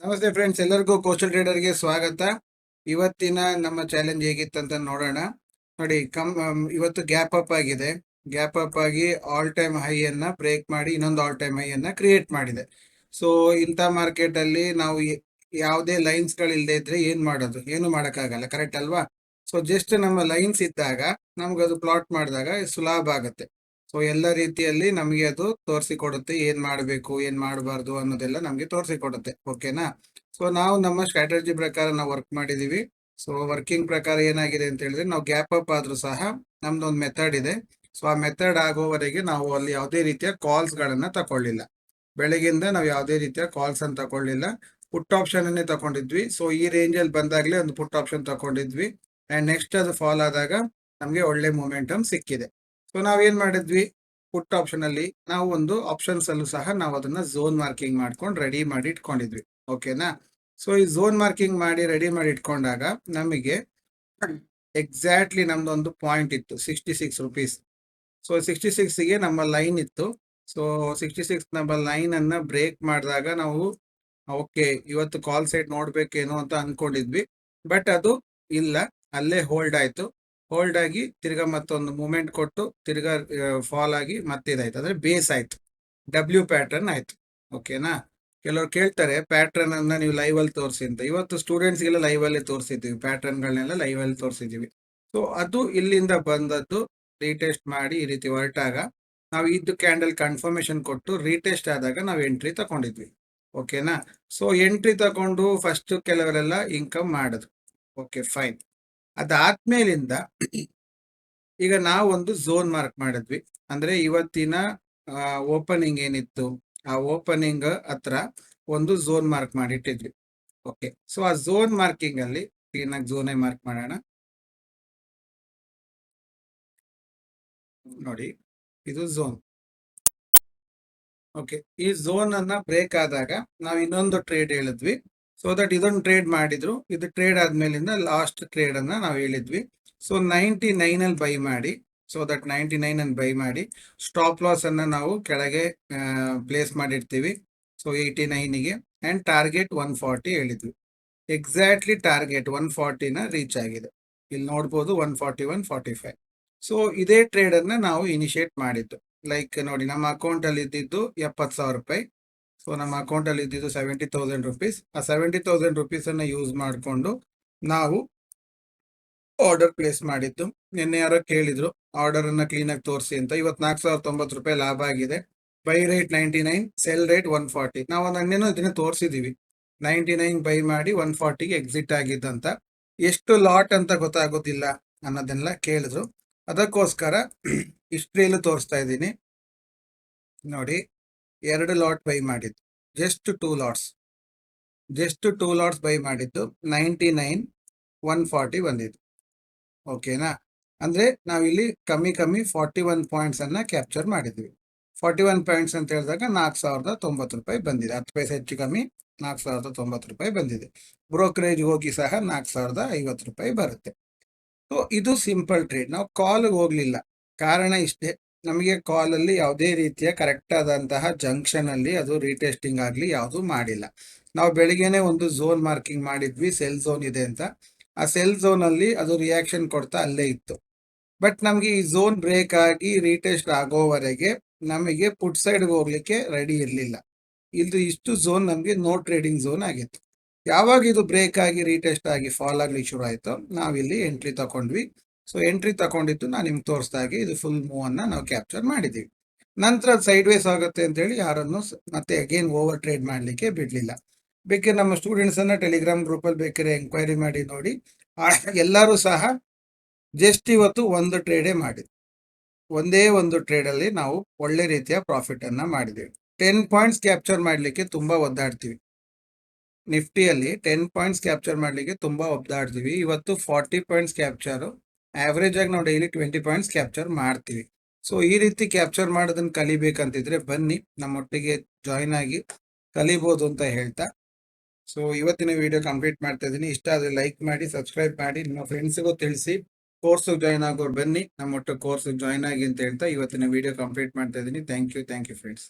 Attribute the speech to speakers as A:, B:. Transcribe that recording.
A: ನಮಸ್ತೆ ಫ್ರೆಂಡ್ಸ್ ಎಲ್ಲರಿಗೂ ಕೋಸ್ಟಲ್ ಟ್ರೇಡರ್ಗೆ ಸ್ವಾಗತ. ಇವತ್ತಿನ ನಮ್ಮ ಚಾಲೆಂಜ್ ಹೇಗಿತ್ತಂತ ನೋಡೋಣ. ನೋಡಿ, ಕಮ್ ಇವತ್ತು ಗ್ಯಾಪ್ ಅಪ್ ಆಗಿದೆ. ಗ್ಯಾಪ್ ಅಪ್ ಆಗಿ ಆಲ್ ಟೈಮ್ ಹೈ ಅನ್ನ ಬ್ರೇಕ್ ಮಾಡಿ ಇನ್ನೊಂದು ಆಲ್ ಟೈಮ್ ಹೈ ಅನ್ನ ಕ್ರಿಯೇಟ್ ಮಾಡಿದೆ. ಸೊ ಇಂಥ ಮಾರ್ಕೆಟ್ ಅಲ್ಲಿ ನಾವು ಯಾವುದೇ ಲೈನ್ಸ್ ಇಲ್ಲದೆ ಇದ್ರೆ ಏನ್ ಮಾಡೋದು? ಏನು ಮಾಡೋಕ್ಕಾಗಲ್ಲ ಕರೆಕ್ಟ್ ಅಲ್ವಾ? ಸೊ ಜಸ್ಟ್ ನಮ್ಮ ಲೈನ್ಸ್ ಇದ್ದಾಗ ನಮ್ಗೆ ಅದು ಪ್ಲಾಟ್ ಮಾಡಿದಾಗ ಸುಲಭ ಆಗುತ್ತೆ. ಸೊ ಎಲ್ಲ ರೀತಿಯಲ್ಲಿ ನಮಗೆ ಅದು ತೋರಿಸಿಕೊಡುತ್ತೆ. ಏನ್ ಮಾಡಬೇಕು, ಏನ್ ಮಾಡಬಾರ್ದು ಅನ್ನೋದೆಲ್ಲ ನಮಗೆ ತೋರಿಸಿಕೊಡುತ್ತೆ. ಓಕೆನಾ? ಸೊ ನಾವು ನಮ್ಮ ಸ್ಟ್ರಾಟಜಿ ಪ್ರಕಾರ ನಾವು ವರ್ಕ್ ಮಾಡಿದೀವಿ. ಸೊ ವರ್ಕಿಂಗ್ ಪ್ರಕಾರ ಏನಾಗಿದೆ ಅಂತ ಹೇಳಿದ್ರೆ, ನಾವು ಗ್ಯಾಪ್ ಅಪ್ ಆದ್ರೂ ಸಹ ನಮ್ದು ಒಂದು ಮೆಥಡ್ ಇದೆ. ಸೊ ಆ ಮೆಥಡ್ ಆಗೋವರೆಗೆ ನಾವು ಅಲ್ಲಿ ಯಾವುದೇ ರೀತಿಯ ಕಾಲ್ಸ್ ಗಳನ್ನ ತಕೊಳ್ಳಿಲ್ಲ. ಬೆಳಗಿಂದ ನಾವು ಯಾವುದೇ ರೀತಿಯ ಕಾಲ್ಸ್ ಅನ್ನು ತಕೊಳ್ಳಿಲ್ಲ. ಪುಟ್ ಆಪ್ಷನ್ ಅನ್ನೇ ತಗೊಂಡಿದ್ವಿ ಸೊ ಈ ರೇಂಜ್ ಅಲ್ಲಿ ಬಂದಾಗ್ಲೇ ಒಂದು ಪುಟ್ ಆಪ್ಷನ್ ತಗೊಂಡಿದ್ವಿ ಅಂಡ್ ನೆಕ್ಸ್ಟ್ ಅದು ಫಾಲ್ ಆದಾಗ ನಮಗೆ ಒಳ್ಳೆ ಮೂಮೆಂಟಮ್ ಸಿಕ್ಕಿದೆ. ಸೊ ನಾವೇನ್ ಮಾಡಿದ್ವಿ? ಪುಟ್ ಆಪ್ಷನ್ ಅಲ್ಲಿ ನಾವು ಒಂದು ಆಪ್ಷನ್ಸ್ ಅಲ್ಲೂ ಸಹ ನಾವು ಅದನ್ನ ಝೋನ್ ಮಾರ್ಕಿಂಗ್ ಮಾಡ್ಕೊಂಡು ರೆಡಿ ಮಾಡಿ ಇಟ್ಕೊಂಡಿದ್ವಿ. ಓಕೆನಾ ಸೊ ಈ ಝೋನ್ ಮಾರ್ಕಿಂಗ್ ಮಾಡಿ ರೆಡಿ ಮಾಡಿ ಇಟ್ಕೊಂಡಾಗ ನಮಗೆ ಎಕ್ಸಾಕ್ಟ್ಲಿ ನಮ್ದೊಂದು ಪಾಯಿಂಟ್ ಇತ್ತು sixty six rupees so sixty ಸಿಕ್ಸ್ಗೆ ನಮ್ಮ ಲೈನ್ ಇತ್ತು. ಸೊ ಸಿಕ್ಸ್ಟಿ ಸಿಕ್ಸ್ ನಮ್ಮ ಲೈನ್ ಅನ್ನ ಬ್ರೇಕ್ ಮಾಡಿದಾಗ ನಾವು ಓಕೆ ಇವತ್ತು ಕಾಲ್ ಸೈಡ್ ನೋಡ್ಬೇಕೇನೋ ಅಂತ ಅನ್ಕೊಂಡಿದ್ವಿ. ಬಟ್ ಅದು ಇಲ್ಲ, ಅಲ್ಲೇ ಹೋಲ್ಡ್ ಆಯ್ತು. ಹೋಲ್ಡ್ ಆಗಿ ತಿರ್ಗಾ ಮತ್ತೊಂದು ಮೂಮೆಂಟ್ ಕೊಟ್ಟು ತಿರ್ಗಾ ಫಾಲ್ ಆಗಿ ಮತ್ತೆ ಇದಾಯ್ತು. ಅಂದ್ರೆ ಬೇಸ್ ಆಯ್ತು. ಡಬ್ಲ್ಯೂ ಪ್ಯಾಟರ್ನ್ ಆಯ್ತು. ಓಕೆನಾ ಕೆಲವರು ಕೇಳ್ತಾರೆ ಪ್ಯಾಟರ್ನ್ ಅನ್ನ ನೀವು ಲೈವ್ ಅಲ್ಲಿ ತೋರಿಸಿ ಅಂತ. ಇವತ್ತು ಸ್ಟೂಡೆಂಟ್ಸ್ ಗೆಲ್ಲ ಲೈವ್ ಅಲ್ಲಿ ತೋರಿಸಿದ್ದೀವಿ. ಪ್ಯಾಟರ್ನ್ ಗಳನ್ನೆಲ್ಲ ಲೈವ್ ಅಲ್ಲಿ ತೋರಿಸಿದ್ದೀವಿ. ಸೊ ಅದು ಇಲ್ಲಿಂದ ಬಂದದ್ದು ರೀಟೆಸ್ಟ್ ಮಾಡಿ ಈ ರೀತಿ ಹೊರಟಾಗ ನಾವು ಇದು ಕ್ಯಾಂಡಲ್ ಕನ್ಫರ್ಮೇಶನ್ ಕೊಟ್ಟು ರೀಟೆಸ್ಟ್ ಆದಾಗ ನಾವು ಎಂಟ್ರಿ ತಗೊಂಡಿದ್ವಿ. ಓಕೆನಾ ಸೊ ಎಂಟ್ರಿ ತಗೊಂಡು ಫಸ್ಟ್ ಕೆಲವರೆಲ್ಲ ಇನ್ಕಮ್ ಮಾಡೋದು. ಓಕೆ ಫೈನ್ ಅದಾದ್ಮೇಲಿಂದ ಈಗ ನಾವೊಂದು ಝೋನ್ ಮಾರ್ಕ್ ಮಾಡಿದ್ವಿ. ಅಂದ್ರೆ ಇವತ್ತಿನ ಓಪನಿಂಗ್ ಏನಿತ್ತು, ಆ ಓಪನಿಂಗ್ ಹತ್ರ ಒಂದು ಝೋನ್ ಮಾರ್ಕ್ ಮಾಡಿ ಇಟ್ಟಿದ್ವಿ ಓಕೆ, ಸೊ ಆ ಝೋನ್ ಮಾರ್ಕಿಂಗ್ ಅಲ್ಲಿ ಆಗಿ ಝೋನೇ ಮಾರ್ಕ್ ಮಾಡೋಣ. ನೋಡಿ, ಇದು ಝೋನ್. ಓಕೆ, ಈ ಝೋನ್ ಅನ್ನ ಬ್ರೇಕ್ ಆದಾಗ ನಾವು ಇನ್ನೊಂದು ಟ್ರೇಡ್ ಹೇಳಿದ್ವಿ. ಸೊ ದಟ್ ಇದೊಂದು ಟ್ರೇಡ್ ಮಾಡಿದ್ರು. ಇದು ಟ್ರೇಡ್ ಆದ್ಮೇಲಿಂದ ಲಾಸ್ಟ್ ಟ್ರೇಡ್ ಅನ್ನ ನಾವು ಹೇಳಿದ್ವಿ. ಸೊ ನೈಂಟಿ ನೈನ್ ಅಲ್ಲಿ ಬೈ ಮಾಡಿ. ಸೊ ದಟ್ ನೈಂಟಿ ನೈನ್ ಅನ್ನು ಬೈ ಮಾಡಿ ಸ್ಟಾಪ್ ಲಾಸ್ ಅನ್ನ ನಾವು ಕೆಳಗೆ ಪ್ಲೇಸ್ ಮಾಡಿರ್ತೀವಿ. ಸೊ ಏಯ್ಟಿ ನೈನಿಗೆ ಅಂಡ್ ಟಾರ್ಗೆಟ್ ಒನ್ ಫಾರ್ಟಿ ಹೇಳಿದ್ವಿ. ಎಕ್ಸಾಕ್ಟ್ಲಿ ಟಾರ್ಗೆಟ್ ಒನ್ ಫಾರ್ಟಿನ ರೀಚ್ ಆಗಿದೆ. ಇಲ್ಲಿ ನೋಡ್ಬೋದು one forty one forty five so ಇದೇ ಟ್ರೇಡ್ ಅನ್ನ ನಾವು ಇನಿಷಿಯೇಟ್ ಮಾಡಿದ್ದು. ಲೈಕ್ ನೋಡಿ, ನಮ್ಮ ಅಕೌಂಟ್ ಅಲ್ಲಿ ಇದ್ದಿದ್ದು ಎಪ್ಪತ್ತು ಸಾವಿರ ರೂಪಾಯಿ. ಸೊ ನಮ್ಮ ಅಕೌಂಟ್ ಅಲ್ಲಿ ಇದ್ದಿದ್ದು ಸೆವೆಂಟಿ ತೌಸಂಡ್ ರುಪೀಸ್ ಆ ಸೆವೆಂಟಿ ತೌಸಂಡ್ ರುಪೀಸ್ ಅನ್ನ ಯೂಸ್ ಮಾಡಿಕೊಂಡು ನಾವು ಆರ್ಡರ್ ಪ್ಲೇಸ್ ಮಾಡಿದ್ದು. ನಿನ್ನೆ ಯಾರೋ ಕೇಳಿದ್ರು ಆರ್ಡರ್ ಅನ್ನ ಕ್ಲೀನ್ ಆಗಿ ತೋರಿಸಿ ಅಂತ. ಇವತ್ತು ನಾಲ್ಕು ಸಾವಿರದ ತೊಂಬತ್ತು ರೂಪಾಯಿ ಲಾಭ ಆಗಿದೆ. Buy rate ninety nine sell rate one forty ನಾವು ನನ್ನೇನೋ ಇದನ್ನ ತೋರಿಸಿದೀವಿ. ನೈಂಟಿ ನೈನ್ ಬೈ ಮಾಡಿ ಒನ್ ಫಾರ್ಟಿಗೆ ಎಕ್ಸಿಟ್ ಆಗಿದ್ದಂತ ಎಷ್ಟು ಲಾಟ್ ಅಂತ ಗೊತ್ತಾಗೋದಿಲ್ಲ ಅನ್ನೋದನ್ನೆಲ್ಲ ಕೇಳಿದ್ರು. ಅದಕ್ಕೋಸ್ಕರ ಹಿಸ್ಟ್ರಿಯಲ್ಲೂ ತೋರಿಸ್ತಾ ಇದ್ದೀನಿ. ನೋಡಿ. ಎರಡು ಲಾಟ್ ಬೈ ಮಾಡಿದ್ದು. Just two lots just two lots buy ಮಾಡಿದ್ದು ನೈಂಟಿ ನೈನ್ ಒನ್ ಫಾರ್ಟಿ ಬಂದಿದ್ದು ಓಕೆನಾ ಅಂದರೆ ನಾವಿಲ್ಲಿ ಕಮ್ಮಿ ಕಮ್ಮಿ ಫಾರ್ಟಿ ಒನ್ ಪಾಯಿಂಟ್ಸನ್ನು ಕ್ಯಾಪ್ಚರ್ ಮಾಡಿದ್ವಿ. ಫಾರ್ಟಿ ಒನ್ ಪಾಯಿಂಟ್ಸ್ ಅಂತ ಹೇಳಿದಾಗ ನಾಲ್ಕು ಸಾವಿರದ ತೊಂಬತ್ತು ರೂಪಾಯಿ ಬಂದಿದೆ. ಹತ್ತು ಪೈಸೆ ಹೆಚ್ಚು ಕಮ್ಮಿ, ನಾಲ್ಕು ಸಾವಿರದ ತೊಂಬತ್ತು ರೂಪಾಯಿ ಬಂದಿದೆ. ಬ್ರೋಕರೇಜ್ ಹೋಗಿ ಸಹ ನಾಲ್ಕು ಸಾವಿರದ ಐವತ್ತು ರೂಪಾಯಿ ಬರುತ್ತೆ. ಸೊ ಇದು ಸಿಂಪಲ್ ಟ್ರೇಡ್ ನಾವು ಕಾಲ್ಗೆ ಹೋಗಲಿಲ್ಲ. ಕಾರಣ ಇಷ್ಟೇ. ನಮಗೆ ಕಾಲ್ ಅಲ್ಲಿ ಯಾವುದೇ ರೀತಿಯ ಕರೆಕ್ಟ್ ಆದಂತಹ ಜಂಕ್ಷನ್ ಅಲ್ಲಿ ಅದು ರೀಟೆಸ್ಟಿಂಗ್ ಆಗಲಿ ಯಾವುದು ಮಾಡಿಲ್ಲ. ನಾವು ಬೆಳಿಗ್ಗೆನೆ ಒಂದು ಝೋನ್ ಮಾರ್ಕಿಂಗ್ ಮಾಡಿದ್ವಿ ಸೆಲ್ ಝೋನ್ ಇದೆ ಅಂತ. ಆ ಸೆಲ್ ಝೋನ್ ಅಲ್ಲಿ ಅದು ರಿಯಾಕ್ಷನ್ ಕೊಡ್ತಾ ಅಲ್ಲೇ ಇತ್ತು. ಬಟ್ ನಮಗೆ ಈ ಝೋನ್ ಬ್ರೇಕ್ ಆಗಿ ರೀಟೆಸ್ಟ್ ಆಗೋವರೆಗೆ ನಮಗೆ ಪುಟ್ ಸೈಡ್ ಹೋಗ್ಲಿಕ್ಕೆ ರೆಡಿ ಇರಲಿಲ್ಲ. ಇದು ಇಷ್ಟು ಝೋನ್ ನಮಗೆ ನೋ ಟ್ರೇಡಿಂಗ್ ಝೋನ್ ಆಗಿತ್ತು. ಯಾವಾಗ ಇದು ಬ್ರೇಕ್ ಆಗಿ ರೀಟೆಸ್ಟ್ ಆಗಿ ಫಾಲ್ ಆಗ್ಲಿಕ್ಕೆ ಶುರು ಆಯ್ತು ನಾವಿಲ್ಲಿ ಎಂಟ್ರಿ ತಗೊಂಡ್ವಿ ಸೊ ಎಂಟ್ರಿ ತಗೊಂಡಿದ್ದು ನಾನು ನಿಮ್ಗೆ ತೋರಿಸ್ದಾಗೆ ಇದು ಫುಲ್ ಮೂವ್ ನಾವು ಕ್ಯಾಪ್ಚರ್ ಮಾಡಿದೀವಿ. ನಂತರ ಸೈಡ್ ವೇಸ್ ಆಗುತ್ತೆ ಅಂತ ಹೇಳಿ ಯಾರನ್ನು ಮತ್ತೆ ಅಗೇನ್ ಓವರ್ ಟ್ರೇಡ್ ಮಾಡಲಿಕ್ಕೆ ಬಿಡಲಿಲ್ಲ. ಬೇಕೆ ನಮ್ಮ ಸ್ಟೂಡೆಂಟ್ಸ್ ಅನ್ನ ಟೆಲಿಗ್ರಾಮ್ ಗ್ರೂಪ್ ಅಲ್ಲಿ ಬೇಕಾದ್ರೆ ಎಂಕ್ವೈರಿ ಮಾಡಿ ನೋಡಿ. ಎಲ್ಲರೂ ಸಹ ಜಸ್ಟ್ ಇವತ್ತು ಒಂದು ಟ್ರೇಡೇ ಮಾಡಿದ್ವಿ. ಒಂದೇ ಒಂದು ಟ್ರೇಡ್ ಅಲ್ಲಿ ನಾವು ಒಳ್ಳೆ ರೀತಿಯ ಪ್ರಾಫಿಟ್ ಅನ್ನ ಮಾಡಿದೀವಿ. ಟೆನ್ ಪಾಯಿಂಟ್ಸ್ ಕ್ಯಾಪ್ಚರ್ ಮಾಡಲಿಕ್ಕೆ ತುಂಬಾ ಒದ್ದಾಡ್ತೀವಿ. ನಿಫ್ಟಿಯಲ್ಲಿ ಟೆನ್ ಪಾಯಿಂಟ್ಸ್ ಕ್ಯಾಪ್ಚರ್ ಮಾಡಲಿಕ್ಕೆ ತುಂಬಾ ಒದ್ದಾಡ್ತೀವಿ. ಇವತ್ತು ಫಾರ್ಟಿ ಪಾಯಿಂಟ್ಸ್ ಕ್ಯಾಪ್ಚರ್ ಆವರೇಜ್ ಆಗಿ ನಾವು ಡೈಲಿ ಟ್ವೆಂಟಿ ಪಾಯಿಂಟ್ಸ್ ಕ್ಯಾಪ್ಚರ್ ಮಾಡ್ತೀವಿ. ಸೊ ಈ ರೀತಿ ಕ್ಯಾಪ್ಚರ್ ಮಾಡೋದನ್ನ ಕಲಿಬೇಕಂತಿದ್ರೆ ಬನ್ನಿ, ನಮ್ಮೊಟ್ಟಿಗೆ ಜಾಯಿನ್ ಆಗಿ ಕಲಿಬೋದು ಅಂತ ಹೇಳ್ತಾ. ಸೊ ಇವತ್ತಿನ ವಿಡಿಯೋ ಕಂಪ್ಲೀಟ್ ಮಾಡ್ತಾ ಇದ್ದೀನಿ. ಇಷ್ಟ ಆದರೆ ಲೈಕ್ ಮಾಡಿ ಸಬ್ಸ್ಕ್ರೈಬ್ ಮಾಡಿ, ನಿಮ್ಮ ಫ್ರೆಂಡ್ಸ್ಗೂ ತಿಳಿಸಿ. ಕೋರ್ಸ್ ಜಾಯಿನ್ ಆಗೋರು ಬನ್ನಿ, ನಮ್ಮೊಟ್ಟು ಕೋರ್ಸ್ ಜಾಯಿನ್ ಆಗಿ ಅಂತ ಹೇಳ್ತಾ ಇವತ್ತಿನ ವಿಡಿಯೋ ಕಂಪ್ಲೀಟ್ ಮಾಡ್ತಾ ಇದ್ದೀನಿ. Thank you thank you friends